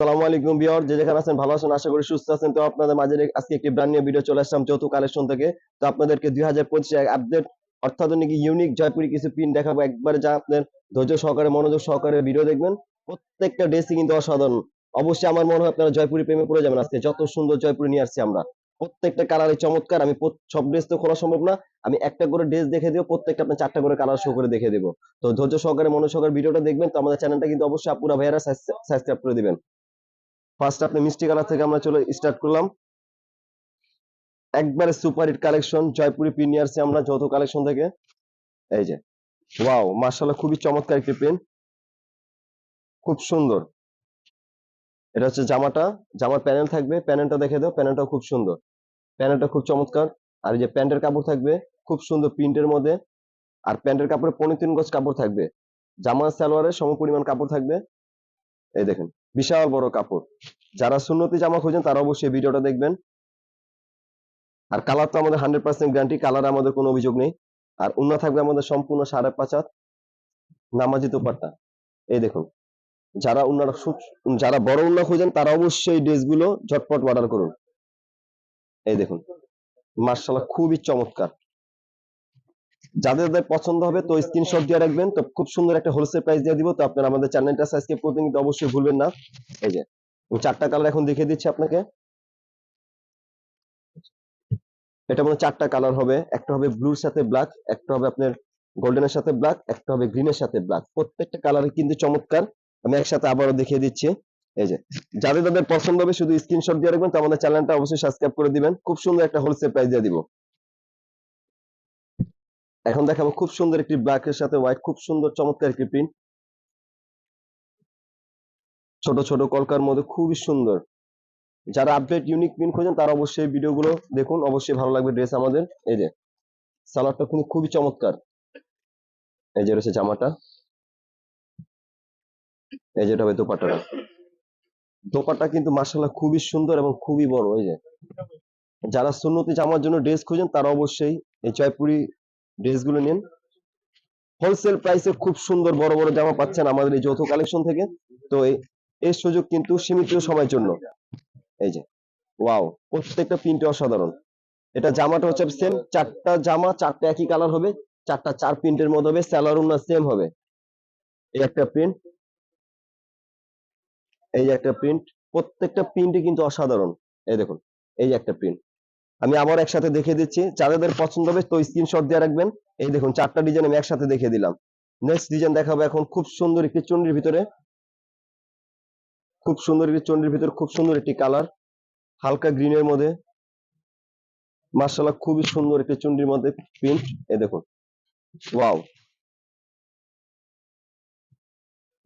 সালামু আলাইকুম বিয়র যে যেখানে আছেন ভালো আছেন, আশা করি সুস্থ আছেন। তো আপনাদের মাঝে আজকে একটি ব্র্যান্ড নিউ ভিডিও চলে আসলাম চৌথ কালেকশন থেকে। তো আপনাদেরকে দুই হাজার পঁচিশে আপডেট অত্যাধুনিক ইউনিক জয়পুরি কিছু পিন দেখাবো। একবারে যা আপনার ধৈর্য সহকারে, মনোযোগ সহকারে ভিডিও দেখবেন। প্রত্যেকটা ড্রেসই কিন্তু অসাধারণ। অবশ্যই আমার মনে হয় আপনারা জয়পুরি প্রেমে পড়ে যাবেন আজকে। যত সুন্দর জয়পুরি নিয়ে আসছি আমরা। প্রত্যেকটা কালারে চমৎকার। আমি সব ড্রেস তো খোলা সম্ভব না। আমি একটা করে ড্রেস দেখে দিব, প্রত্যেকটা আপনার চারটা করে কালার শো করে দেখে দেবো। তো ধৈর্য সহকারে, মনোযোগ সহকারে ভিডিওটা দেখবেন। তো আমাদের চ্যানেলটা কিন্তু অবশ্যই আপুরা ভাইয়ারা সাবস্ক্রাইব করে দিবেন। ফার্স্ট আপনি মিষ্টি কালার থেকে আমরা চলে স্টার্ট করলাম। একবারে super hit collection Jaipuri pin নিয়ে আমরা যৌথ কালেকশন থেকে, এই যে ওয়াও মার্শাল্লাহ খুবই চমৎকার একটি পেন খুব সুন্দর। এটা হচ্ছে জামাটা, জামার প্যানেল থাকবে প্যানেলটা দেখে দাও প্যানেলটা খুব সুন্দর। প্যানেলটা খুব চমৎকার। আর এই যে প্যান্টের কাপড় থাকবে, খুব সুন্দর প্রিন্টের মধ্যে। আর প্যান্টের কাপড়ে পনেরো তিন গজ কাপড় থাকবে। জামা, সালোয়ারের সম পরিমাণ কাপড় থাকবে। এই দেখেন, বিশাল বড় কাপড়। যারা সুন্নতি জামা খুঁজেন, তারা অবশ্যই ভিডিওটা দেখবেন। আর কালার তো আমাদের হান্ড্রেড পার্সেন্ট গ্যারান্টি কালার আমাদের কোনো অভিযোগ নেই। আর উন্না থাকবে আমাদের সম্পূর্ণ সাড়ে পাঁচ হাত নামাজি তোপাট্টা এই দেখুন, যারা উন্নার যারা বড় উন্না খুঁজেন, তারা অবশ্যই ড্রেসগুলো ঝটপট অর্ডার করুন। এই দেখুন মার্শাল্লাহ খুবই চমৎকার। যাদের যাদের পছন্দ হবে তো স্ক্রিনশট দিয়ে রাখবেন। তো খুব সুন্দর একটা হোলসেল প্রাইস দিয়ে দিব। তো আপনারা আমাদের চ্যানেলটা সাবস্ক্রাইব করতে কিন্তু অবশ্যই ভুলবেন না। এই যে চারটা কালার এখন দেখিয়ে দিচ্ছি আপনাকে। এটা মনে চারটা কালার হবে। একটা হবে ব্লুর সাথে ব্ল্যাক একটা হবে আপনার গোল্ডেনের সাথে ব্ল্যাক একটা হবে গ্রিনের সাথে ব্ল্যাক প্রত্যেকটা কালার কিন্তু চমৎকার। আমি একসাথে আবারও দেখিয়ে দিচ্ছি। এই যে, যাদের যাদের পছন্দ হবে শুধু স্ক্রিনশট দিয়ে রাখবেন, তো আমাদের চ্যানেলটা অবশ্যই সাবস্ক্রাইব করে দিবেন। খুব সুন্দর একটা হোলসেল প্রাইস দিয়ে দিব। এখন দেখাবো খুব সুন্দর একটি ব্ল্যাক এর সাথে হোয়াইট খুব সুন্দর চমৎকার একটি প্রিন্ট ছোট ছোট কলকার মধ্যে খুবই সুন্দর। যারা আপডেট ইউনিক প্রিন্ট খোঁজেন, তারা অবশ্যই ভিডিওগুলো দেখুন। অবশ্যই ভালো লাগবে ড্রেস আমাদের। এই যে, সালোয়ারটা কিন্তু খুবই চমৎকার। এই যে রয়েছে জামাটা। এই যেটা হবে দোপাট্টা কিন্তু মার্শাল্লাহ খুবই সুন্দর এবং খুবই বড়। এই যে, যারা সুন্নতি জামার জন্য ড্রেস খুঁজেন, তারা অবশ্যই এই জয়পুরি ড্রেসগুলো নিন। হোলসেল প্রাইসে খুব সুন্দর বড় বড় জামা পাচ্ছেন আমাদের এই যৌথ কালেকশন থেকে। তো এই সুযোগ কিন্তু সীমিত সময়ের জন্য। এই যে ওয়াও প্রত্যেকটা প্রিন্টে অসাধারণ। এটা জামাটা হচ্ছে সেম চারটা জামা, চারটা একই কালার হবে, চারটা চার প্রিন্টের মধ্যে হবে স্যালার উন্না সেম হবে। এই একটা প্রিন্ট এই যে একটা প্রিন্ট প্রত্যেকটা প্রিন্টই কিন্তু অসাধারণ। এই দেখুন, এই যে একটা প্রিন্ট আমি আবার একসাথে দেখে দিচ্ছি। যাদের পছন্দ হবে তো স্ক্রিনশট দিয়ে রাখবেন। এই দেখুন, চারটা ডিজাইন আমি একসাথে দেখে দিলাম। নেক্সট ডিজাইন দেখাবো এখন খুব সুন্দর একটি চন্ডির ভিতরে। খুব সুন্দর একটি চন্ডির ভিতরে, খুব সুন্দর একটি কালার হালকা গ্রিনের মধ্যে। মার্শাল্লাহ খুবই সুন্দর একটি চুন্ডির মধ্যে প্রিন্ট এই দেখুন ওয়াও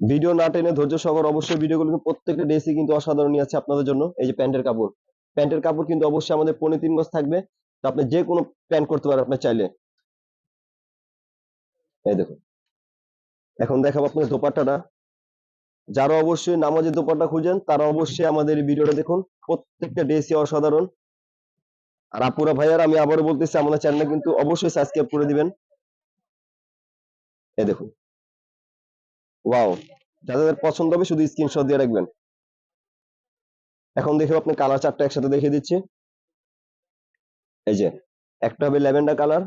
ভিডিও না টেনে ধৈর্য সহকারে অবশ্যই ভিডিওগুলো প্রত্যেকটা ড্রেসই কিন্তু অসাধারণ আছে আপনাদের জন্য। এই যে প্যান্টের কাপড়। প্যান্টের কাপড় কিন্তু অবশ্যই আমাদের পনেরো তিন গজ থাকবে। তো আপনি যে কোনো প্যান্ট করতে পারেন আপনার চাইলে। এই দেখুন। এখন দেখাবো আপনার দোপাট্টাটা। যারা অবশ্যই নামাজের দোপাট্টা খুঁজেন, তারা অবশ্যই আমাদের ভিডিওটা দেখুন। প্রত্যেকটা ড্রেসই অসাধারণ। আর আপুরা, ভাইয়ার, আমি আবারও বলতেছি, আমাদের চ্যানেলে কিন্তু অবশ্যই সাবস্ক্রাইব করে দিবেন। এই দেখুন। ওয়াও যাদের পছন্দ হবে শুধু স্ক্রিনশট দিয়ে রাখবেন। এখন দেখে আপনি কালার চারটা একসাথে দেখিয়ে দিচ্ছি। এই যে, একটা হবে ল্যাভেন্ডার কালার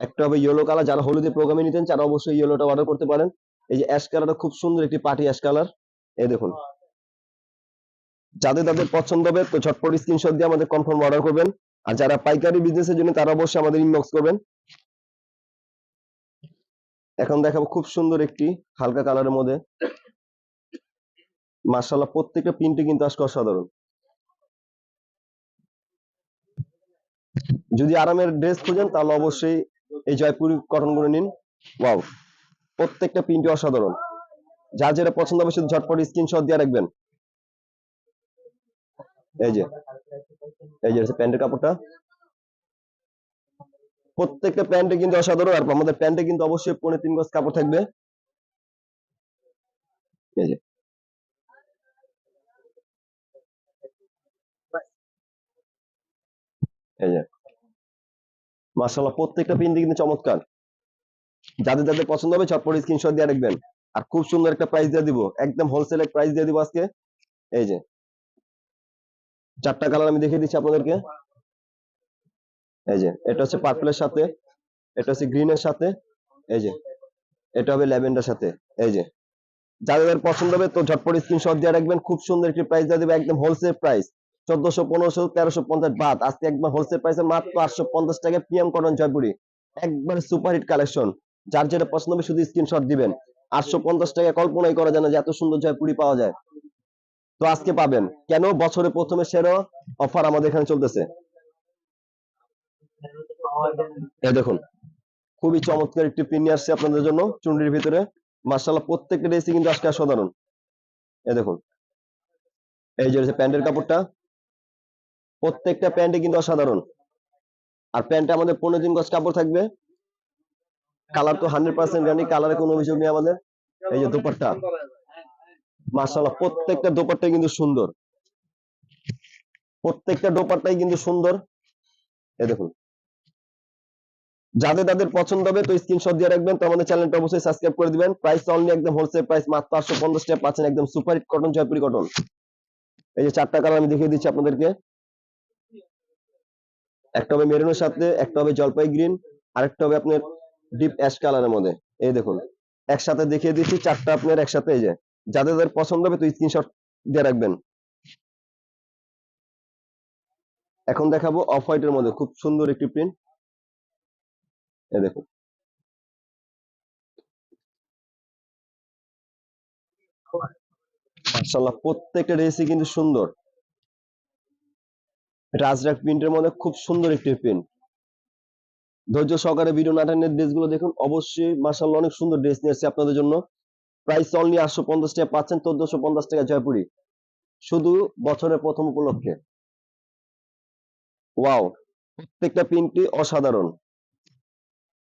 একটা হবে ইয়েলো কালার যারা হলুদের প্রোগ্রামে নিতেন তারা অবশ্যই ইয়েলোটা অর্ডার করতে পারেন। এই যে অ্যাশ কালারটা খুব সুন্দর একটি পার্টি অ্যাশ কালার এই দেখুন। যাদের তাদের পছন্দ হবে, তো ঝটপট স্ক্রিনশট দিয়ে আমাদের কনফার্ম অর্ডার করবেন। আর যারা পাইকারি বিজনেসের জন্য, তারা অবশ্যই আমাদের ইনবক্স করবেন। এখন দেখাবো খুব সুন্দর একটি হালকা কালারের মধ্যে। মার্শাল্লাহ প্রত্যেকটা প্রিন্টে কিন্তু আজকে অসাধারণ। যদি আরামের ড্রেস খুঁজেন, তাহলে অবশ্যই এই জয়পুরি কটনগুলো নিন। ওয়াও প্রত্যেকটা প্রিন্টে অসাধারণ। যা যেটা পছন্দ হবে, শুধু ঝটপট স্ক্রিনশট দিয়ে রাখবেন। এই যে এই যে, প্যান্টের কাপড়টা। প্রত্যেকটা প্যান্টে কিন্তু অসাধারণ। আর আমাদের প্যান্টে কিন্তু অবশ্যই পনেরো তিন গজ কাপড় থাকবে। এই যে এই যে। মার্শাল্লাহ প্রত্যেকটা প্রিন্ট কিন্তু চমৎকার। যাদের যাদের পছন্দ হবে চটপট স্ক্রিনশট দিয়ে রাখবেন আর খুব সুন্দর একটা প্রাইস দিয়ে দিব। একদম হোলসেল প্রাইস দিয়ে দিব আজকে। এই যে। চারটা কালার আমি দেখিয়ে দিচ্ছি আপনাদেরকে। এই যে, এটা হচ্ছে পার্পলের সাথে, এটা হচ্ছে গ্রিনের সাথে, এই যে। এটা হবে ল্যাভেন্ডার সাথে, এই যে। যাদের পছন্দ হবে, তো ঝটপট স্ক্রিনশট দিয়ে রাখবেন খুব সুন্দর একটি প্রাইস দিয়ে দেবে, একদম হোলসেল প্রাইস চোদ্দশো, পনেরোশো পঞ্চাশ পঞ্চাশ টাকা কেন? বছরে প্রথমে সেরা অফার আমাদের এখানে চলতেছে। দেখুন, খুবই চমৎকার একটি আসছে আপনাদের জন্য চুন্ডির ভিতরে। মার্শাল্লাহ প্রত্যেকটা ড্রেসই কিন্তু আজকে এই দেখুন, এই যে প্যান্টের কাপড়টা। প্রত্যেকটা প্যান্টে কিন্তু অসাধারণ। আর প্যান্টে আমাদের পনেরো দিন গজ কাপড় থাকবে। কালার তো হান্ড্রেড পার্সেন্ট জানি কালারে কোনো অভিযোগ নেই আমাদের। এই যে দুপাট্টা। মার্শাল্লাহ প্রত্যেকটা দোপাট্টাই কিন্তু সুন্দর। প্রত্যেকটা দোপাট্টাই কিন্তু সুন্দর। এই দেখুন। যাদের তাদের পছন্দ হবে তো স্ক্রিনশট দিয়ে রাখবেন। তো আমাদের চ্যানেলটা অবশ্যই সাবস্ক্রাইব করে দিবেন। প্রাইস অনলি একদম হোলসেল প্রাইস মাত্র আটশো পঞ্চাশ টাকা পাচ্ছেন একদম super hit cotton Jaipuri cotton এই যে চারটা কালার আমি দেখিয়ে দিচ্ছি আপনাদেরকে। একটা হবে মেরুনের সাথে, একটা হবে জলপাই গ্রিন, আরেকটা হবে আপনার ডিপ অ্যাশ কালারের মধ্যে। এই দেখুন, একসাথে দেখিয়ে দিচ্ছি, চারটা আপনার একসাথে, এই যে। যাদের যাদের পছন্দ হবে তো স্ক্রিনশট দিয়ে রাখবেন। এখন দেখাবো অফ হোয়াইটের মধ্যে, খুব সুন্দর একটি প্রিন্ট এই দেখুন। মাশাআল্লাহ, প্রত্যেকটা ড্রেসই কিন্তু সুন্দর। রাজরাক প্রিন্টের মধ্যে খুব সুন্দর একটি প্রিন্ট ধৈর্য সহকারে ভিডিও নাটানের ড্রেসগুলো দেখুন। অবশ্যই মাশাআল্লাহ অনেক সুন্দর ড্রেস নিয়ে এসেছে আপনাদের জন্য। প্রাইস অনলি আটশো পঞ্চাশ টাকা পাচ্ছেন, চোদ্দশো পঞ্চাশ টাকা জয়পুরি। শুধু বছরের প্রথম উপলক্ষে। ওয়াও প্রত্যেকটা প্রিন্টটি অসাধারণ।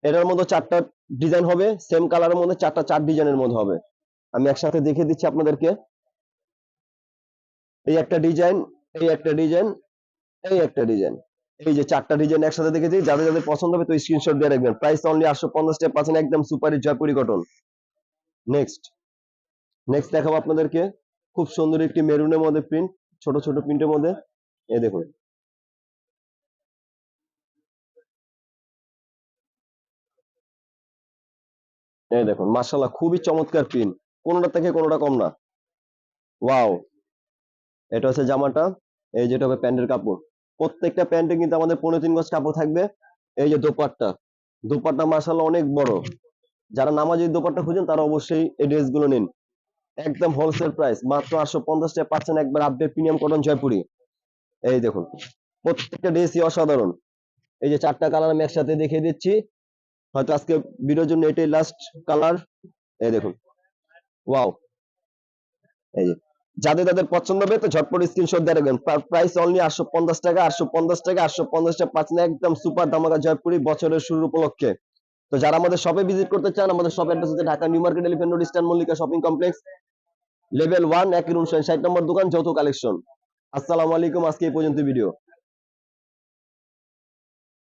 এটার মধ্যে চারটা ডিজাইন হবে সেম কালারের মধ্যে চারটা চার ডিজাইনের মধ্যে হবে। আমি একসাথে দেখে দিচ্ছি আপনাদেরকে। এই একটা ডিজাইন এই একটা ডিজাইন এই একটা ডিজাইন এই যে চারটা ডিজাইন একসাথে দেখেছি, যাদের যাদের পছন্দ হবে তো স্ক্রিনশট দিয়ে রাখবেন। প্রাইস অনলি আটশো পঞ্চাশ টাকা পাচ্ছেন একদম super Jaipuri cotton next next দেখাবো আপনাদেরকে। খুব সুন্দর একটি মেরুনের মধ্যে প্রিন্ট ছোট ছোট প্রিন্টের মধ্যে। এই দেখুন। এই দেখুন মাশাল্লাহ খুবই চমৎকার প্রিন্ট কোনোটা থেকে কোনোটা কম না। ওয়াও এটা হচ্ছে জামাটা, এই যেটা হবে প্যান্টের কাপড়। প্রত্যেকটা প্যান্টে কিন্তু আমাদের পনেরো তিন গজ কাপড় থাকবে। এই যে দোপাট্টা দোপাট্টা মাশাল্লাহ অনেক বড়। যারা নামাজি দোপাট্টা খুঁজেন, তারা অবশ্যই এই ড্রেসগুলো নিন। একদম হোলসেল প্রাইস মাত্র আটশো পঞ্চাশ টাকা পাচ্ছেন একবার আপডেট প্রিমিয়াম কটন জয়পুরি। এই দেখুন, প্রত্যেকটা ড্রেসই অসাধারণ। এই যে চারটা কালার আমি একসাথে দেখিয়ে দিচ্ছি। হয়তো আজকে ভিডিওর জন্য এটাই লাস্ট কালার এই দেখুন ওয়াও এই যে যাদের যাদের পছন্দ হবে তো ঝটপট স্ক্রিনশট দিয়ে রাখবেন। প্রাইস অনলি আটশো পঞ্চাশ টাকা, আটশো পঞ্চাশ টাকা, আটশো পঞ্চাশ টাকা পাচ্ছেন একদম সুপার ধামাকা জয়পুরি বছরের শুরুর উপলক্ষে। তো যারা আমাদের শপে ভিজিট করতে চান, আমাদের শপ অ্যাড্রেস হচ্ছে Dhaka New Market Elephant Road Eastern Mallika Shopping Complex level one একই রুম ষাট নম্বর দোকান, যৌথ কালেকশন আসসালামু আলাইকুম, আজকে এই পর্যন্ত ভিডিও